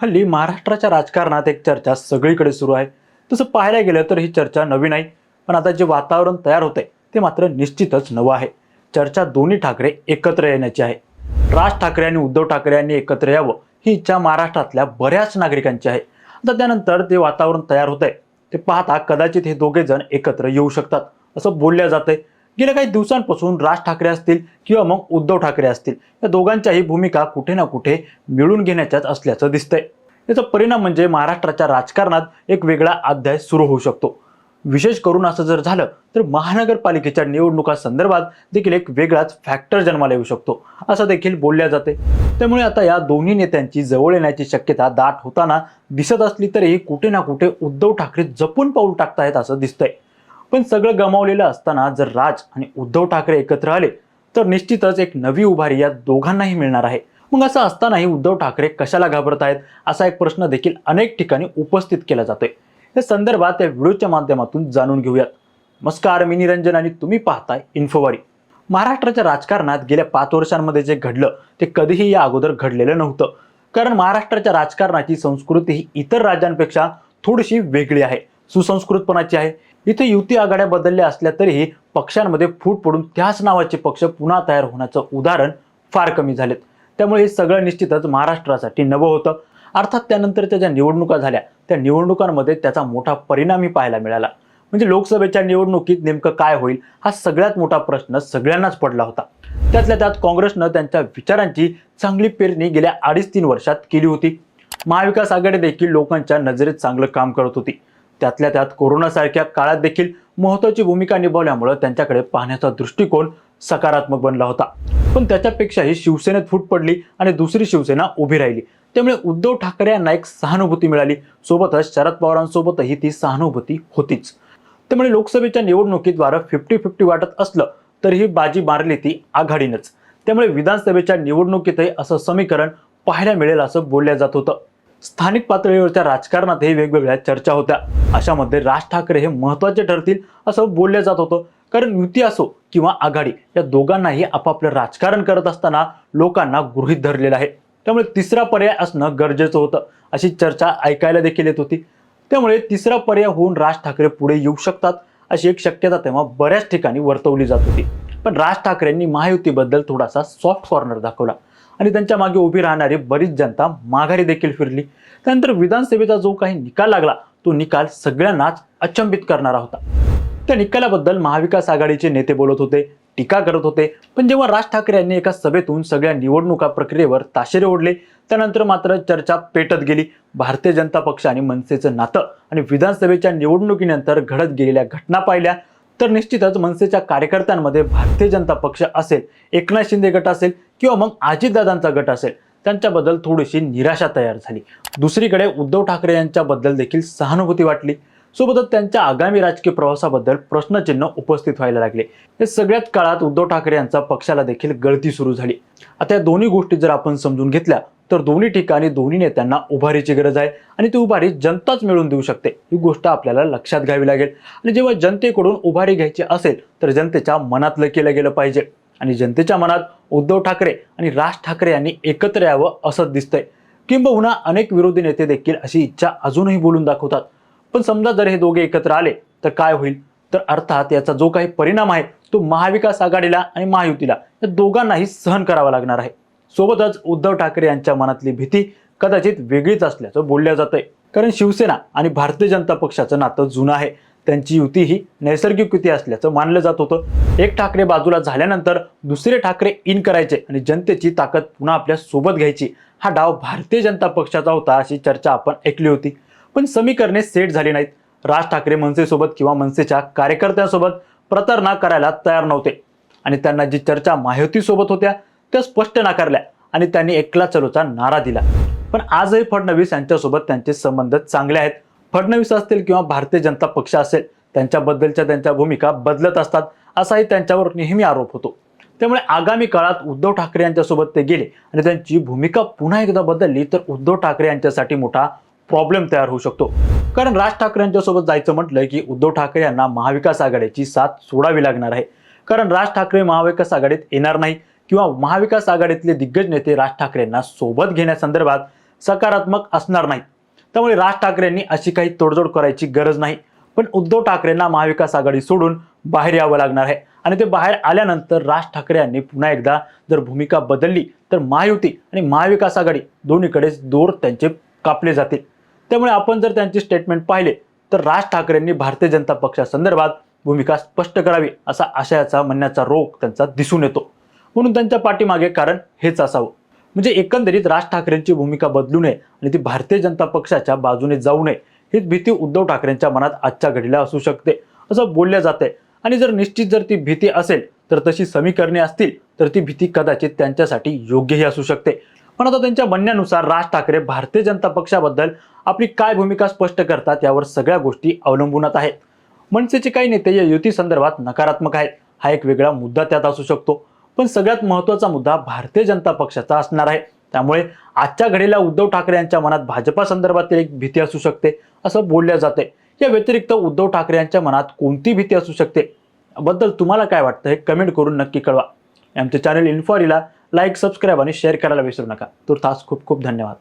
हल्ली महाराष्ट्राच्या राजकारणात एक चर्चा सगळीकडे सुरू आहे. तसं पाहायला गेलं तर ही चर्चा नवी नाही पण आता जे वातावरण तयार होतंय ते मात्र निश्चितच नवं आहे. चर्चा दोन्ही ठाकरे एकत्र येण्याची आहे. राज ठाकरे आणि उद्धव ठाकरे यांनी एकत्र यावं ही इच्छा महाराष्ट्रातल्या बऱ्याच नागरिकांची आहे. आता त्यानंतर ते वातावरण तयार होत आहे ते पाहता कदाचित हे दोघे जण एकत्र येऊ शकतात असं बोलल्या जातंय. गेल्या काही दिवसांपासून राज ठाकरे असतील किंवा मग उद्धव ठाकरे असतील या दोघांच्याही भूमिका कुठे ना कुठे मिळून घेण्याच्याच असल्याचं दिसतंय. याचा परिणाम म्हणजे महाराष्ट्राच्या राजकारणात एक वेगळा अध्याय सुरू होऊ शकतो. विशेष करून असं जर झालं तर महानगरपालिकेच्या निवडणुकांसंदर्भात देखील एक वेगळाच फॅक्टर जन्माला येऊ शकतो असं देखील बोलल्या जाते. त्यामुळे आता या दोन्ही नेत्यांची जवळ येण्याची शक्यता दाट होताना दिसत असली तरी कुठे ना कुठे उद्धव ठाकरे जपून पाऊल टाकतायत असं दिसतंय. पण सगळं गमावलेलं असताना जर राज आणि उद्धव ठाकरे एकत्र आले तर निश्चितच एक नवी उभारी या दोघांनाही मिळणार आहे. मग असं असतानाही उद्धव ठाकरे कशाला घाबरत आहेत असा एक प्रश्न देखील अनेक ठिकाणी उपस्थित केला जातोय. या संदर्भात या व्हिडिओच्या माध्यमातून जाणून घेऊयात. नमस्कार मी निरंजन आणि तुम्ही पाहताय इन्फोवारी. महाराष्ट्राच्या राजकारणात गेल्या पाच वर्षांमध्ये जे घडलं ते कधीही या अगोदर घडलेलं नव्हतं. कारण महाराष्ट्राच्या राजकारणाची संस्कृती ही इतर राज्यांपेक्षा थोडीशी वेगळी आहे. सुसंस्कृतपणाची आहे इथे युती आघाड्या बदलल्या असल्या तरीही पक्षांमध्ये फूट पडून त्याच नावाचे पक्ष पुन्हा तयार होण्याचं उदाहरण फार कमी झालेत. त्यामुळे हे सगळं निश्चितच महाराष्ट्रासाठी नवं होतं. अर्थात त्यानंतरच्या ज्या निवडणुका झाल्या त्या निवडणुकांमध्ये त्याचा मोठा परिणामही पाहायला मिळाला. म्हणजे लोकसभेच्या निवडणुकीत नेमकं काय होईल हा सगळ्यात मोठा प्रश्न सगळ्यांनाच पडला होता. त्यातल्या त्यात काँग्रेसनं त्यांच्या विचारांची चांगली पेरणी गेल्या अडीच तीन वर्षात केली होती. महाविकास आघाडी देखील लोकांच्या नजरेत चांगलं काम करत होती. त्यातल्या त्यात कोरोनासारख्या काळात देखील महत्वाची भूमिका निभावल्यामुळं त्यांच्याकडे पाहण्याचा दृष्टिकोन सकारात्मक बनला होता. पण त्याच्यापेक्षाही शिवसेनेत फूट पडली आणि दुसरी शिवसेना उभी राहिली. त्यामुळे उद्धव ठाकरे यांना एक सहानुभूती मिळाली. सोबतच शरद पवारांसोबतही ती सहानुभूती होतीच. त्यामुळे लोकसभेच्या निवडणुकीत वारं फिफ्टी फिफ्टी वाटत असलं तरीही बाजी मारली ती आघाडीनंच. त्यामुळे विधानसभेच्या निवडणुकीतही असं समीकरण पाहायला मिळेल असं बोलल्या जात होतं. स्थानिक पातळीवरच्या राजकारणातही वेगवेगळ्या चर्चा होत्या. अशामध्ये राज ठाकरे हे महत्त्वाचे ठरतील असं बोललं जात होतं. कारण युती असो किंवा आघाडी या दोघांनाही आपापलं राजकारण करत असताना लोकांना गृहीत धरलेलं आहे. त्यामुळे तिसरा पर्याय असणं गरजेचं होतं अशी चर्चा ऐकायला देखील येत होती. त्यामुळे तिसरा पर्याय होऊन राज ठाकरे पुढे येऊ शकतात अशी एक शक्यता तेव्हा बऱ्याच ठिकाणी वर्तवली जात होती. पण राज ठाकरेंनी महायुतीबद्दल थोडासा सॉफ्ट कॉर्नर दाखवला. आणि त्यांच्या मागे उभी राहणारी बरीच जनता माघारी देखील फिरली. त्यानंतर विधानसभेचा जो काही निकाल लागला तो निकाल सगळ्यांनाच अचंबित करणारा होता. त्या निकालाबद्दल महाविकास आघाडीचे नेते बोलत होते टीका करत होते. पण जेव्हा राज ठाकरे यांनी एका सभेतून सगळ्या निवडणुका प्रक्रियेवर ताशेरे ओढले त्यानंतर मात्र चर्चा पेटत गेली. भारतीय जनता पक्ष आणि मनसेचं नातं आणि विधानसभेच्या निवडणुकीनंतर घडत गेलेल्या घटना पाहिल्या. तर निश्चितच मनसेच्या कार्यकर्त्यांमध्ये भारतीय जनता पक्ष असेल एकनाथ शिंदे गट असेल किंवा मग अजितदादांचा गट असेल त्यांच्याबद्दल थोडीशी निराशा तयार झाली. दुसरीकडे उद्धव ठाकरे यांच्याबद्दल देखील सहानुभूती वाटली. सोबतच त्यांच्या आगामी राजकीय प्रवासाबद्दल प्रश्नचिन्ह उपस्थित व्हायला लागले. हे सगळ्याच काळात उद्धव ठाकरे यांचा पक्षाला देखील गळती सुरू झाली. आता या दोन्ही गोष्टी जर आपण समजून घेतल्या तर दोन्ही ठिकाणी दोन्ही नेत्यांना उभारीची गरज आहे आणि ती उभारी जनताच मिळवून देऊ शकते. ही गोष्ट आपल्याला लक्षात घ्यावी लागेल. आणि जेव्हा जनतेकडून उभारी घ्यायची असेल तर जनतेच्या मनातलं केलं गेलं पाहिजे. आणि जनतेच्या मनात उद्धव ठाकरे आणि राज ठाकरे यांनी एकत्र यावं असं दिसतंय. किंबहुना अनेक विरोधी नेते देखील अशी इच्छा अजूनही बोलून दाखवतात. पण समजा जर हे दोघे एकत्र आले तर काय होईल? तर अर्थात याचा जो काही परिणाम आहे तो महाविकास आघाडीला आणि महायुतीला या दोघांनाही सहन करावा लागणार आहे. सोबतच उद्धव ठाकरे यांच्या मनातली भीती कदाचित वेगळीच असल्याचं बोलल्या जातंय. कारण शिवसेना आणि भारतीय जनता पक्षाचं नातं जुनं आहे. त्यांची युती ही नैसर्गिक युती असल्याचं मानलं जात होतं. एक ठाकरे बाजूला झाल्यानंतर दुसरे ठाकरे इन करायचे आणि जनतेची ताकद पुन्हा आपल्यासोबत घ्यायची. हा डाव भारतीय जनता पक्षाचा होता अशी चर्चा आपण ऐकली होती. पण समीकरणे सेट झाली नाहीत. राज ठाकरे मनसेसोबत किंवा मनसेच्या कार्यकर्त्यांसोबत प्रतारणा करायला तयार नव्हते. आणि त्यांना जी चर्चा माहितीसोबत होत्या त्या स्पष्ट नाकारल्या आणि त्यांनी एकला चलोचा नारा दिला. पण आजही फडणवीस यांच्यासोबत त्यांचे संबंध चांगले आहेत. फडणवीस असतील किंवा भारतीय जनता पक्ष असेल त्यांच्याबद्दलच्या त्यांच्या भूमिका बदलत असतात असाही त्यांच्यावर नेहमी आरोप होतो. त्यामुळे आगामी काळात उद्धव ठाकरे यांच्यासोबत ते गेले आणि त्यांची भूमिका पुन्हा एकदा बदलली तर उद्धव ठाकरे यांच्यासाठी मोठा प्रॉब्लेम तयार होऊ शकतो. कारण राज ठाकरे यांच्यासोबत जायचं म्हटलं की उद्धव ठाकरे यांना महाविकास आघाडीची साथ सोडावी लागणार आहे. कारण राज ठाकरे महाविकास आघाडीत येणार नाही. किंवा महाविकास आघाडीतले दिग्गज नेते राज ठाकरेंना सोबत घेण्यासंदर्भात सकारात्मक असणार नाही त्यामुळे राज ठाकरेंनी अशी काही तोडजोड करायची गरज नाही. पण उद्धव ठाकरेंना महाविकास आघाडी सोडून बाहेर यावं लागणार आहे. आणि ते बाहेर आल्यानंतर राज ठाकरे यांनी पुन्हा एकदा जर भूमिका बदलली तर महायुती आणि महाविकास आघाडी दोन्हीकडेच दोर त्यांचे कापले जातील. त्यामुळे आपण जर त्यांचे स्टेटमेंट पाहिले तर राज ठाकरेंनी भारतीय जनता पक्षासंदर्भात भूमिका स्पष्ट करावी असा आशयाचा म्हणण्याचा रोग त्यांचा दिसून येतो. म्हणून त्यांच्या पाठीमागे कारण हेच असावं. म्हणजे एकंदरीत राज ठाकरेंची भूमिका बदलू नये आणि ती भारतीय जनता पक्षाच्या बाजूने जाऊ नये हीच भीती उद्धव ठाकरेंच्या मनात आजच्या घडीला असू शकते असं बोलल्या जाते. आणि जर निश्चित जर ती भीती असेल तर तशी समीकरणे असतील तर ती भीती कदाचित त्यांच्यासाठी योग्यही असू शकते. पण आता त्यांच्या म्हणण्यानुसार राज ठाकरे भारतीय जनता पक्षाबद्दल आपली काय भूमिका स्पष्ट करतात यावर सगळ्या गोष्टी अवलंबून आहेत. मनसेचे काही नेते या युती संदर्भात नकारात्मक आहेत. हा एक वेगळा मुद्दा त्यात असू शकतो. पण सगळ्यात महत्त्वाचा मुद्दा भारतीय जनता पक्षाचा असणार आहे. त्यामुळे आजच्या घडीला उद्धव ठाकरे यांच्या मनात भाजपा संदर्भातील एक भीती असू शकते असं बोलल्या जाते या व्यतिरिक्त उद्धव ठाकरे यांच्या मनात कोणती भीती असू शकते? याबद्दल तुम्हाला काय वाटतं हे कमेंट करून नक्की कळवा. आमचे चॅनल इन्फॉरीला लाईक सबस्क्राईब आणि शेअर करायला विसरू नका. तुर्तास खूप खूप धन्यवाद.